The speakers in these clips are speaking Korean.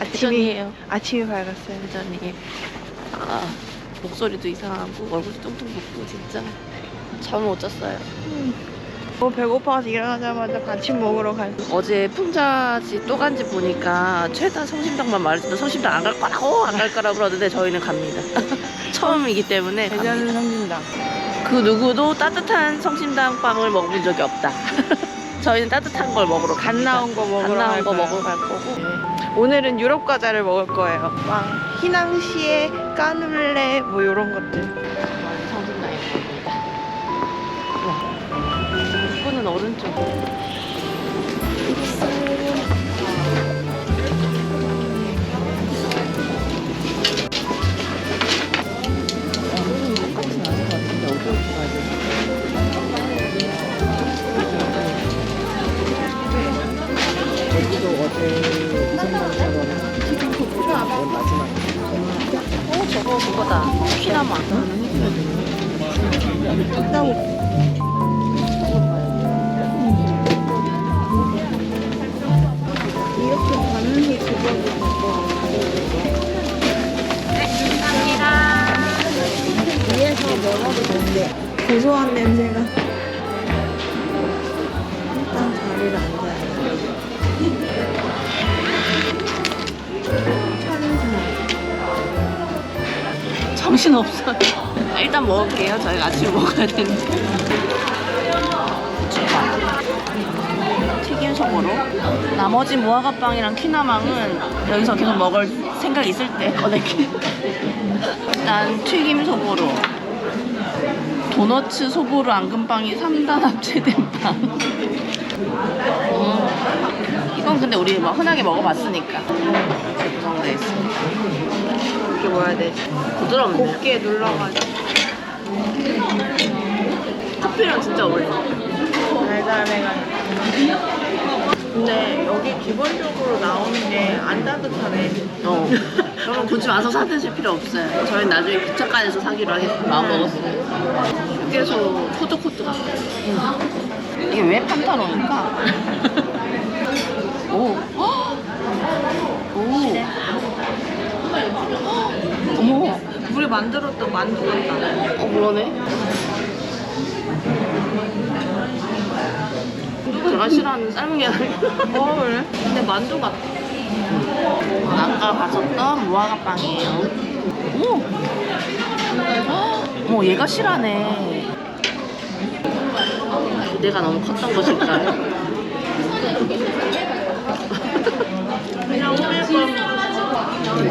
아침이 회전이에요. 아침이 밝았어요. 회전이. 아, 목소리도 이상하고 얼굴도 뚱뚱 붓고 진짜 잠을 못 잤어요. 너무 배고파서 일어나자마자 아침 먹으러 갈. 어제 풍자지 또 간지 보니까 최다 성심당만 말했는데 성심당 안 갈 거라고 안 갈 거라고 그러는데 저희는 갑니다. 처음이기 때문에 갑니다. 성진당. 그 누구도 따뜻한 성심당 빵을 먹어본 적이 없다. 저희는 따뜻한 걸 먹으러 갓 갑니다. 나온 거 먹으러 안 나온 갈 거. 먹으러 갈 거고. 오늘은 유럽 과자를 먹을 거예요. 막 희낭시에 까눌레 뭐 이런 것들. 성심당에 갑니다. 입구는 오른쪽. 여기도 어제 마지막에 어 저거 그거다. 그거고. 위에서 먹어도 된대. 고소한 냄새가. 정신 없어요. 일단 먹을게요. 저희가 아침 먹어야 되는데. 튀김 소보로. 나머지 무화과빵이랑 키나망은 여기서 계속 먹을 생각 있을 때 꺼낼게. 일단 튀김 소보로. 도너츠 소보로 앙금빵이 3단 합체된 빵. 음, 이건 근데 우리 뭐 흔하게 먹어봤으니까. 이렇게 구성되어 있습니다. 이게 뭐야 돼? 부드럽네. 곱게 눌러가지고. 커피랑 진짜 어울려. 달달해가지고. 근데 여기 기본적으로 나오는 게 안 따뜻하네. 어. 그럼 굳이 와서 사드실 필요 없어요. 저희 나중에 기차관에서 사기로 하겠습니다. 마음 먹었어요. 휴게소 푸드코트 같아. 이게 왜 판타로니까? 오. 헉! 오. 어머. 우리 만들었던 만두 같다. 어, 그러네. 제가 싫어하는 삶은 게 아니라. 어 그래? 근데 만두 같아. 아까 봤었던 무화과 빵이에요. 오! 헉, 어머, 얘가 실하네. 기대가 너무 컸던 것일까요?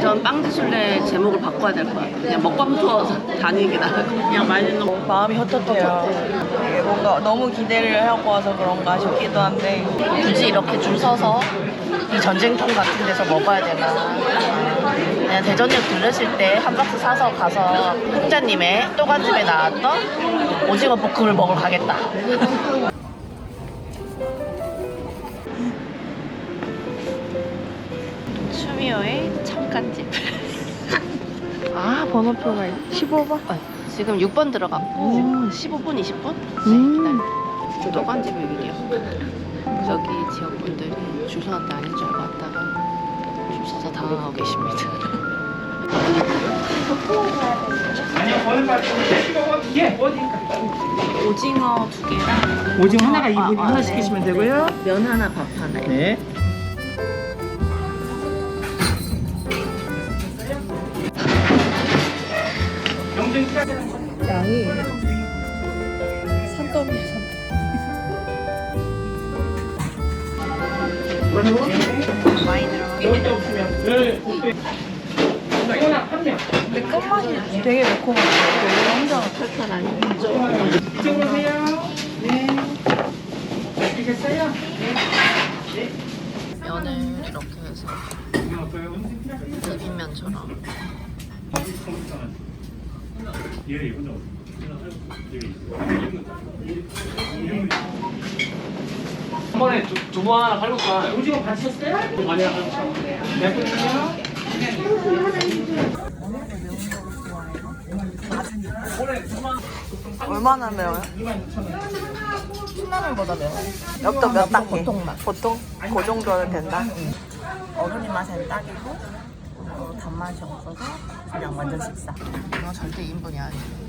전 빵지술래 제목을 바꿔야 될것 같아요. 그냥 먹방 투어 것 같아요. 그냥 맛있는 거. 마음이 헛헛해요. 뭔가 너무 기대를 하고 와서 그런가 싶기도 한데. 굳이 이렇게 줄 서서 이 전쟁통 같은 데서 먹어야 되나. 그냥 대전역 들르실 때한 박스 사서 가서 홍자님의 또간집에 나왔던 오징어 볶음을 먹으러 가겠다. 추미호의 참간집. 아 번호표가 15번? 어, 지금 6번 들어갔고 15분, 20분? 음. 기다려. 또간집 얘기요. 저기 지역분들이 줄 서는데 아닌 줄 알고 왔다가 줄 서서 당황하고 계십니다. 오징어 두 개랑 오징어 하나가 아, 2분 아, 하나 네. 시키시면 되고요 면 하나, 밥 하나. 네 양이 산더미야 산더미. 많이 들어가게. 근데 끝맛이 되게 매콤하다. 이거 혼자 칼칼하니. 이쪽으로 오세요 네 아시겠어요? 면을 이렇게 해서 비빔면처럼. 한 번에 두, 두부 하나 팔볼까? 오징어 받으셨어요? 아니야. 네 분이요 얼마나 매워요? 신라면보다 매워. 엽떡 몇 단계? 보통 맛. 보통? 그 정도는 된다? 어른이 맛엔 딱이고 어, 단맛이 없어서 그냥 완전 식사. 이거 절대 2인분이 아니야.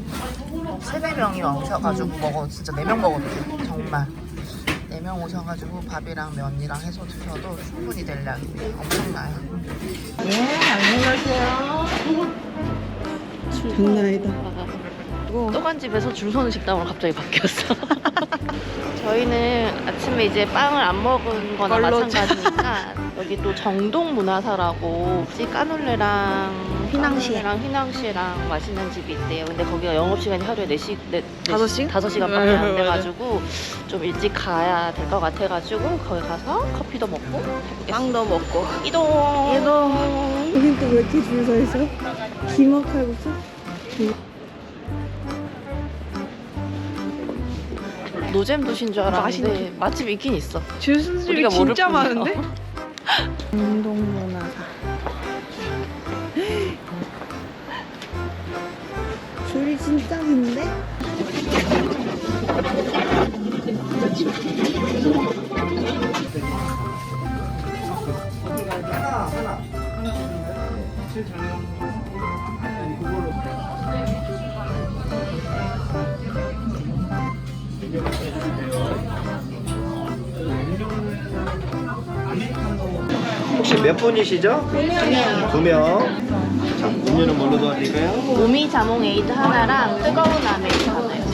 세네 명이 오셔가지고 먹어 진짜 네 명 먹어도 돼 정말. 네 명 오셔가지고 밥이랑 면이랑 해서 드셔도 충분히 될 양인데 엄청나요. 또간 집에서 줄 서는 식당으로 갑자기 바뀌었어. 저희는 아침에 이제 빵을 안 먹은 거나 마찬가지니까 여기 또 정동 문화사라고 혹시 까눌레랑 휘낭시에 랑 휘낭시에랑 맛있는 집이 있대요. 근데 거기가 영업 시간이 하루에 4시, 네, 다섯 시? 5시간밖에 안 돼가지고 좀 일찍 가야 될 것 같아가지고 거기 가서 커피도 먹고 빵도 먹고. 이동. 이동. 여긴 또 왜 이렇게 줄 서 있어? 기막 칼국수? 노잼 도신 줄 알았는데 맛집 있긴 있어. 줄수집이 우리가 모를 진짜 뿐이야. 많은데? 운동 문화사 줄이 진짜 긴데? 혹시 몇 분이시죠? 두 명. 자, 음료는 뭘로 도와드릴까요? 오미 자몽 에이드 하나랑 뜨거운 아메리카 하나요.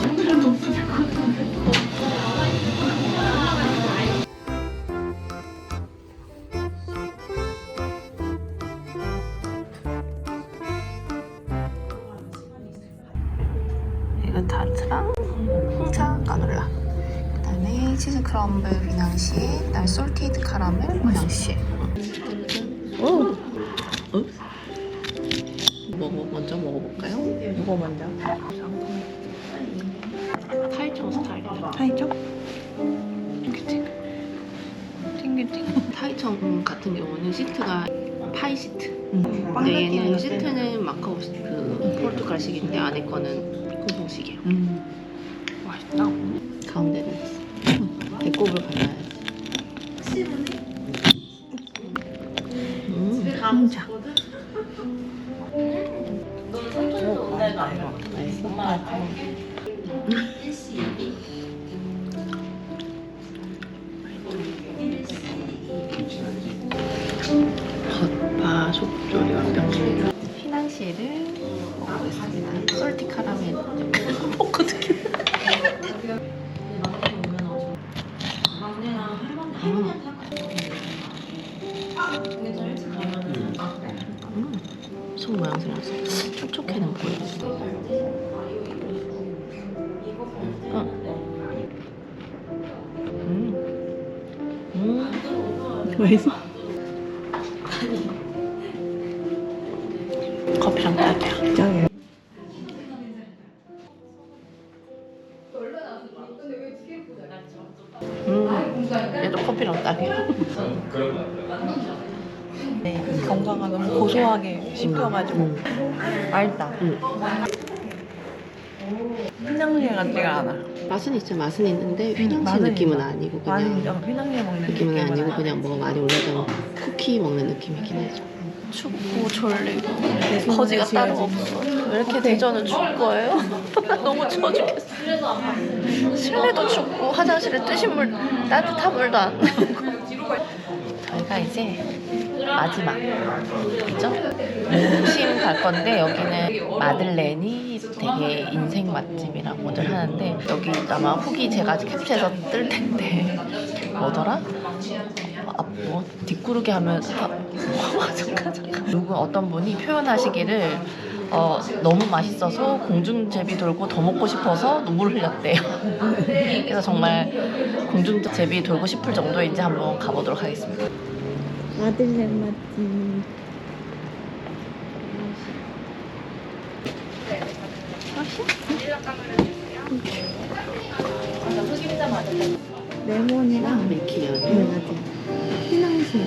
이건 타르트랑 홍차 까놀라. 그다음에 치즈 크럼블 비낭시, 그다음에 솔티드 카라멜 비낭시. 팅기팅. 타이청 같은 경우는 시트가 파이 시트. 응. 근데 얘는 시트는 마카오 시- 그 포르투갈식인데 안에 거는 홍콩식이에요. 음. 카라멜. 포크 느낌. 음, 속 모양새라서 촉촉해는 보여요. 어. 음. 음. 맛있어? 음. 휘낭시에 같지가 않아. 맛은 있죠. 맛은 있는데 휘낭시 맛은 느낌은 있어. 아니고 많이 그냥 휘낭시에 먹는 느낌은 느낌은 아니고. 그냥 뭐 많이 올려둔 쿠키 먹는 느낌이긴 하죠. 춥고 졸리고 거지가 따로 없어. 왜 이렇게 대전은 추울 거예요? 너무 추워 죽겠어. 실내도 춥고 화장실에 뜨신 물 따뜻한 물도 안 나오고. 저희가 이제 마지막 그죠? 심갈 건데 여기는 마들렌이 되게 인생 맛집이라고들 하는데 여기 아마 후기 제가 캡처해서 뜰 텐데 뭐더라? 아, 뭐 뒷구르기 하면 아, 잠깐 잠깐 누구 어떤 분이 표현하시기를 어, 너무 맛있어서 공중제비 돌고 더 먹고 싶어서 눈물 흘렸대요. 그래서 정말 공중제비 돌고 싶을 정도인지 한번 가보도록 하겠습니다. 아들냄 맛집 레몬이랑 밀키요. 네 맞아 휘낭시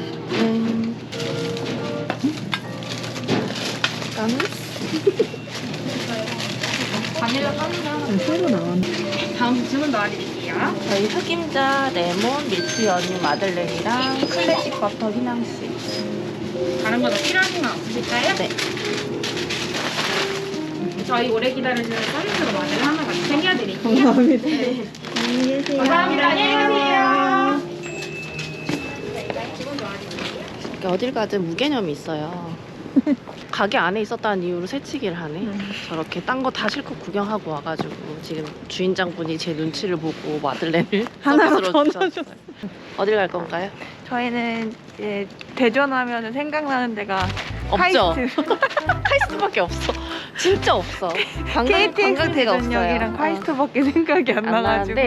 새로 나왔네 다음 주문 넣어드릴게요. 저희 흑임자, 레몬, 밀크 연유 마들렌이랑 클래식 버터 휘낭시. 다른 거 더 필요하신 거 없으실까요? 네. 저희 오래 기다려주는 서비스로 마늘 하나 같이 챙겨드릴게요. 감사합니다. 안녕히 계세요. 감사합니다. 안녕히. 이렇게 어딜 가든 무개념이 있어요. 가게 안에 있었다는 이유로 새치기를 하네. 저렇게 딴 거 다 실컷 구경하고 와가지고 지금 주인장분이 제 눈치를 보고 마들렌을 하나로 주셨어요. 어딜 갈 건가요? 저희는 이제 대전 하면 생각나는 데가 없죠. 카이스트. 카이스트밖에 없어. 진짜 없어. 관광, KTX. 대전역이랑 어. 카이스트밖에 생각이 안, 안 나가지고.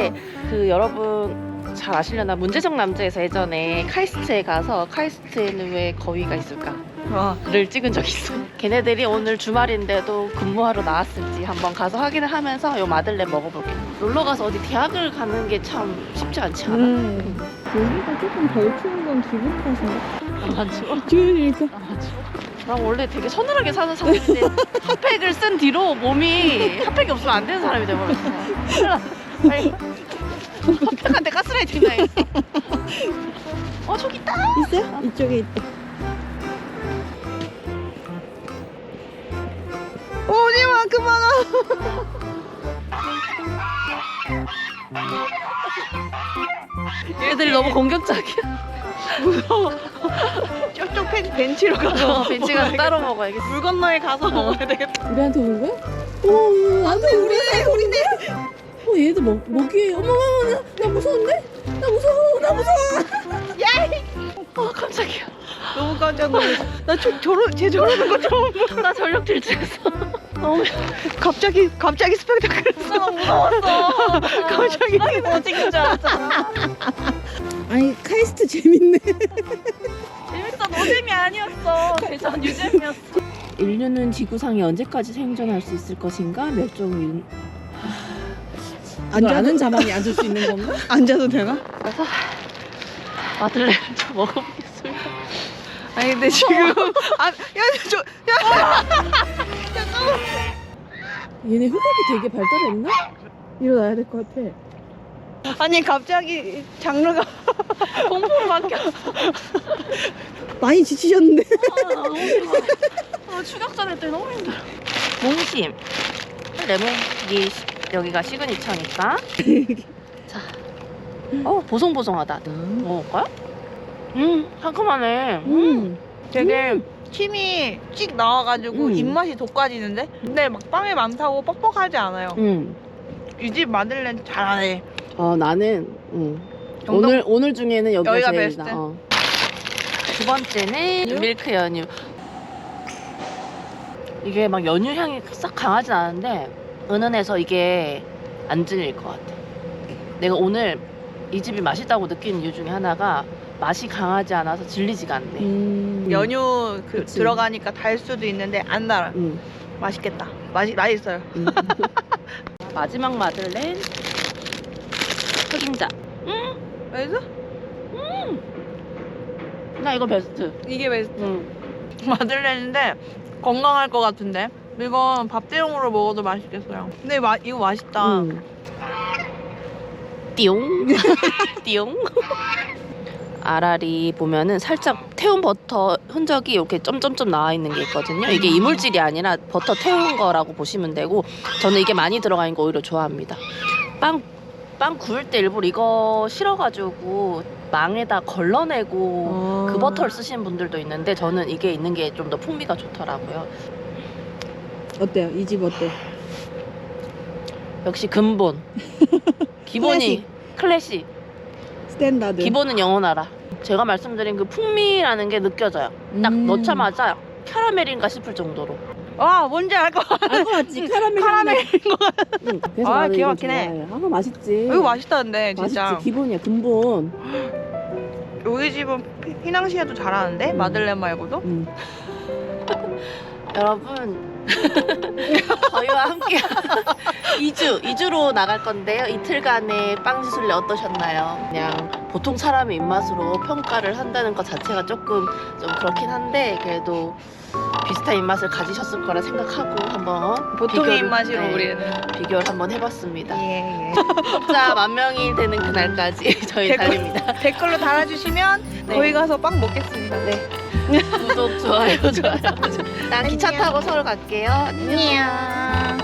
그 여러분 잘 아시려나 문제적 남자에서 예전에 카이스트에 가서 카이스트에는 왜 거위가 있을까? 와. 를 찍은 적이 있어. 걔네들이 오늘 주말인데도 근무하러 나왔을지 한번 가서 확인을 하면서 요 마들렌 먹어볼게. 놀러 가서 어디 대학을 가는 게 참 쉽지 않지 않아? 음. 여기가 조금 덜 추운 건 기분 탓인가? 안 추워? 추우니까. 난 원래 되게 서늘하게 사는 사람인데 핫팩을 쓴 뒤로 몸이 핫팩이 없으면 안 되는 사람이 돼버렸어. 큰일 났어. 빨리 핫팩한테 가스라이팅 당했어. 어 저기 있다. 있어요? 이쪽에 있다. 오지마 그만 와. 얘들이 너무 공격적이야. 저쪽 벤, 벤치로 가서 어, 벤치 가서 따로 먹어야겠어. 물 건너에 가서 먹어야 되겠다. 우리한테 오는 거야? 오, 안 돼 우리네 우리네. 어 얘도 먹 먹이. 어머 어머 나, 나 무서운데? 나 무서워 나 무서워. 어 깜짝이야. 너무 깜짝 놀랐어. 나 저, 저러, 쟤 저러는 거 처음 봐. 나 전력 질주했어. 너무 갑자기, 갑자기 스펙타클. 나 무서웠어. 갑자기. 못 찍는 줄 알았잖아. 아니 카이스트 재밌네. 재밌어. 노잼이 아니었어. 대전 유잼이었어. 인류는 지구상에 언제까지 생존할 수 있을 것인가? 멸종위 앉아 아는 자만이 앉을 수 있는 건가? 앉아도 되나? 그래서 마들렌 좀 먹어보겠습니다. 아니, 근데 지금. 아, 야, 저, 야. 얘네 후각이 되게 발달했나? 일어나야 될 것 같아. 아니, 갑자기 장르가. 공포로 바뀌었어. 많이 지치셨는데. 아, 너무 힘들어. 아, 추격전 할때 너무 힘들어. 몽심. 레몬이 시- 여기가 시그니처니까. 자. 어, 보송보송하다. 먹을까요? 음, 상큼하네. 음. 되게 침이 찍 나와가지고 음. 입맛이 돋궈지는데? 근데 막 빵에 많다고 뻑뻑하지 않아요. 음. 이 집 마들렌 잘하네. 어, 나는 음. 오늘 오늘 중에는 여기가, 여기가 제일 베스트? 나. 어. 두 번째는 밀크 연유. 이게 막 연유 향이 싹 강하진 않은데 은은해서 이게 안 질릴 것 같아. 내가 오늘 이 집이 맛있다고 느낀 이유 중에 하나가 맛이 강하지 않아서 질리지가 않네. 음. 연유 그 그치. 들어가니까 달 수도 있는데 안 달아. 음. 맛있겠다. 맛이 맛있어요. 음. 마지막 마들렌 흑임자. 맛있어? 나 이거 베스트. 이게 베스트. 음. 마들렌인데 건강할 것 같은데. 이건 밥 대용으로 먹어도 맛있겠어요. 근데 마, 이거 맛있다. 음. 띠용 띠용 아라리 보면은 살짝 태운 버터 흔적이 이렇게 점점점 나와 있는 게 있거든요. 이게 이물질이 아니라 버터 태운 거라고 보시면 되고 저는 이게 많이 들어가 있는 거 오히려 좋아합니다. 빵, 빵 구울 때 일부러 이거 실어가지고 망에다 걸러내고 그 버터를 쓰시는 분들도 있는데 저는 이게 있는 게 좀 더 풍미가 좋더라고요. 어때요? 이 집 어때? 역시 근본. 기본이 클래식. 스탠다드. 기본은 영원하라. 제가 말씀드린 그 풍미라는 게 느껴져요. 딱 음. 넣자마자 캐러멜인가 싶을 정도로. 와 뭔지 알 것 같아. 알것 같지? 카라멜. 카라멜인 것 같아. 응. 그래서 아, 나는 기가 이거 막히네. 좋아해. 아 맛있지. 이거 맛있다는데 진짜. 맛있지. 기본이야 근본. 여기 집은 휘낭시에도 잘하는데 음. 마들렌 말고도. 응. 여러분 저희와 함께 2주, 2주로 나갈 건데요. 이틀간의 빵지술래 어떠셨나요? 그냥 보통 사람의 입맛으로 평가를 한다는 것 자체가 조금 좀 그렇긴 한데 그래도 비슷한 입맛을 가지셨을 거라 생각하고 한번 보통의 비교를- 입맛으로 네, 우리는. 비교를 한번 해봤습니다. 예, 예. 구독자 만 명이 되는 그날까지 저희 댓글- 달립니다. 댓글로 달아주시면 네. 거기 가서 빵 먹겠습니다. 네. 구독, 좋아요, 좋아요. 나 기차 타고 서울 갈게요. 안녕.